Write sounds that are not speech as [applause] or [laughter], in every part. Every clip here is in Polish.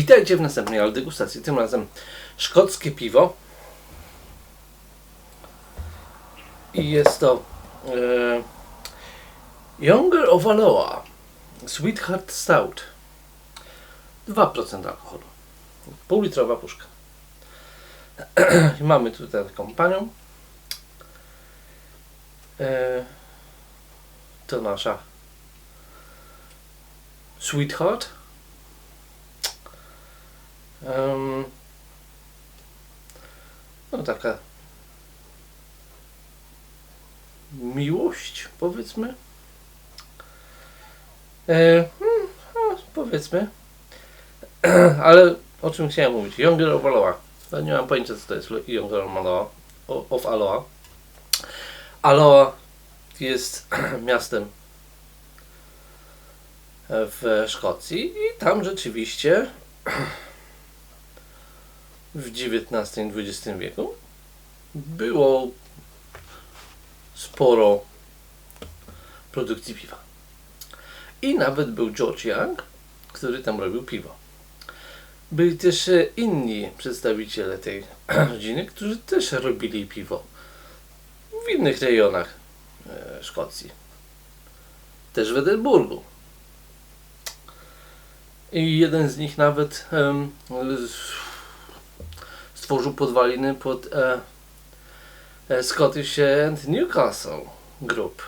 Witajcie w następnej ale degustacji. Tym razem szkockie piwo. I jest to e, Younger of Aloha Sweetheart Stout. 2% alkoholu. Półlitrowa puszka. [clears throat] I mamy tutaj taką panią. E, to nasza Sweetheart. Em, no taka miłość, powiedzmy. E, hmm, no, powiedzmy. [clears throat] Ale o czym chciałem mówić? Younger of Aloha. No, nie mam pojęcia, co to jest Younger of Aloha. Of Aloha. Aloha jest [clears throat] miastem w Szkocji i tam rzeczywiście [clears throat] w XIX i XX wieku było sporo produkcji piwa. I nawet był George Young, który tam robił piwo. Byli też inni przedstawiciele tej [clears throat] rodziny, którzy też robili piwo w innych rejonach e, Szkocji. Też w Edynburgu. I jeden z nich nawet z- stworzył podwaliny pod e, e, Scottish and Newcastle Group.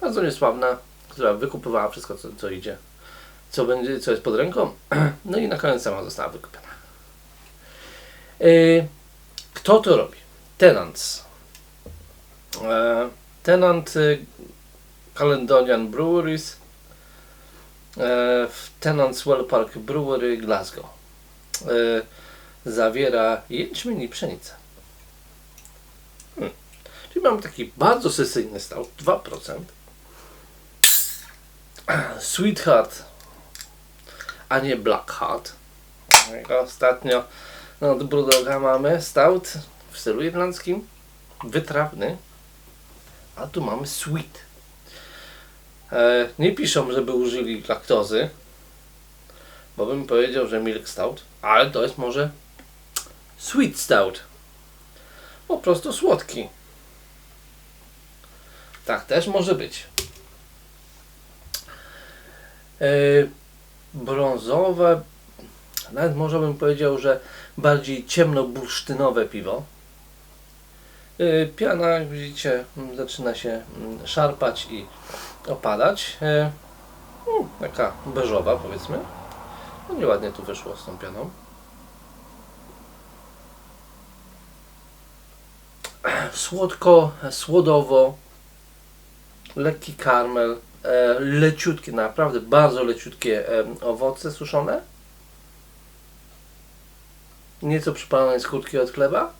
Bardzo niesławna, która wykupywała wszystko, co, co idzie, co będzie, co jest pod ręką. [clears throat] No i na koniec sama została wykupiona. E, kto to robi? Tenants. E, tenant e, Caledonian Breweries e, w Tenants Well Park Brewery Glasgow. Zawiera jęczmień i pszenicę. Hmm. Czyli mamy taki bardzo sesyjny stout, 2%. Sweetheart, a nie Blackheart. Jak Ostatnio no, od Brudoga mamy stout w stylu irlandzkim, wytrawny, a tu mamy sweet. E, nie piszą, żeby użyli laktozy, bo bym powiedział, że milk stout, ale to jest może sweet stout. Po prostu słodki. Tak też może być. E, brązowe, nawet może bym powiedział, że bardziej ciemno-bursztynowe piwo. E, piana, jak widzicie, mm, zaczyna się mm, szarpać i opadać. Mm, taka beżowa, powiedzmy. No nieładnie tu wyszło z tą pianą. Słodko, słodowo, lekki karmel, e, leciutkie, naprawdę bardzo leciutkie e, owoce suszone. Nieco przypalone skórki od chleba.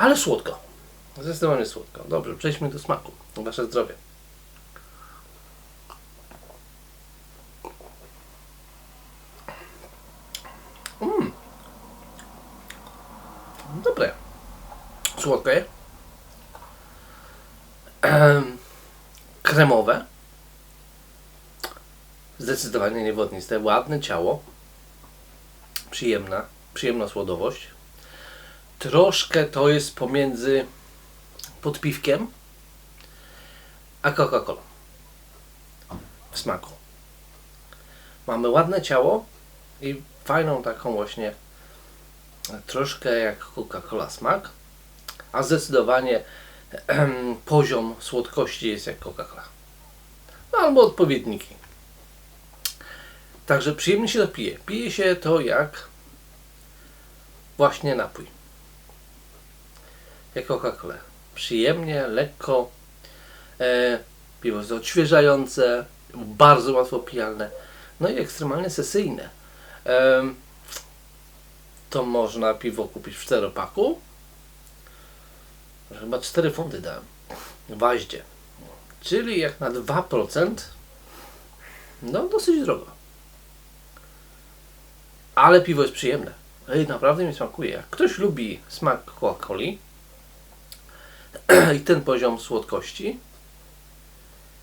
Ale słodko. Zdecydowanie słodko. Dobrze, przejdźmy do smaku. Wasze zdrowie. Słodkie. Em, Kremowe. Zdecydowanie niewodniste. Ładne ciało. Przyjemna. Przyjemna słodowość. Troszkę to jest pomiędzy podpiwkiem a Coca-Colą. W smaku. Mamy ładne ciało i fajną taką właśnie troszkę jak Coca-Cola smak, a zdecydowanie em, poziom słodkości jest jak Coca-Cola. No, albo odpowiedniki. Także przyjemnie się to pije. Pije się to jak właśnie napój. Jak Coca-Cola. Przyjemnie, lekko. E, piwo jest odświeżające, bardzo łatwo pijalne, no i ekstremalnie sesyjne. Em, to można piwo kupić w czteropaku. Chyba 4 funty dałem. W. Czyli jak na 2%, no dosyć drogo. Ale piwo jest przyjemne. Ej, naprawdę mi smakuje. Jak ktoś lubi smak Coca-Coli [clears throat] i ten poziom słodkości,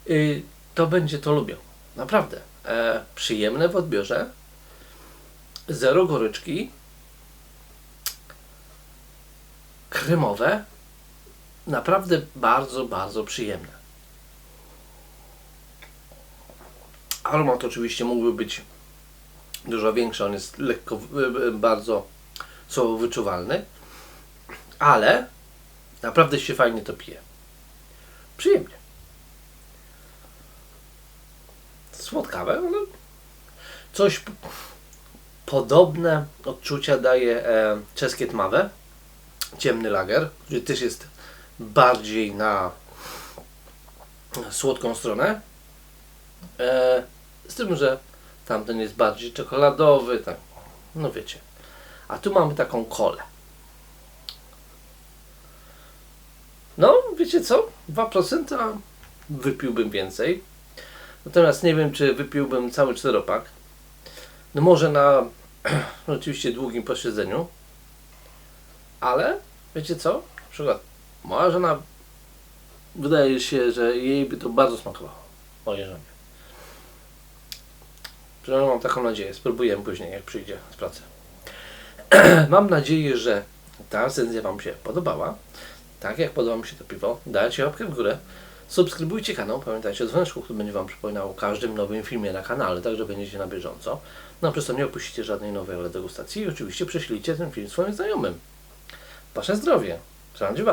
y, to będzie to lubią. Naprawdę. e, przyjemne w odbiorze, zero goryczki, kremowe, naprawdę bardzo, bardzo przyjemne. Aromat oczywiście mógłby być dużo większy, on jest lekko, e, e, bardzo słabo wyczuwalny, ale naprawdę się fajnie to pije. Przyjemnie. Słodkawe, ale coś podobne odczucia daje e, czeskie tmawe, ciemny lager, który też jest bardziej na słodką stronę. E, z tym, że tamten jest bardziej czekoladowy, tak, no wiecie. A tu mamy taką kolę. No, wiecie co? 2% a wypiłbym więcej. Natomiast nie wiem, czy wypiłbym cały czteropak. No może na [clears throat] oczywiście długim posiedzeniu. Ale wiecie co? Na przykład moja żona wydaje się, że jej by to bardzo smakowało. Mojej żonie. Przynajmniej mam taką nadzieję. Spróbujemy później, jak przyjdzie z pracy. [clears throat] mam nadzieję, że ta recenzja Wam się podobała. Tak jak podoba mi się to piwo, dajcie łapkę w górę. Subskrybujcie kanał, pamiętajcie o dzwoneczku, który będzie Wam przypominał o każdym nowym filmie na kanale, także będziecie na bieżąco. No przez to nie opuścicie żadnej nowej degustacji i oczywiście prześlijcie ten film swoim znajomym. Wasze zdrowie. Trzymajcie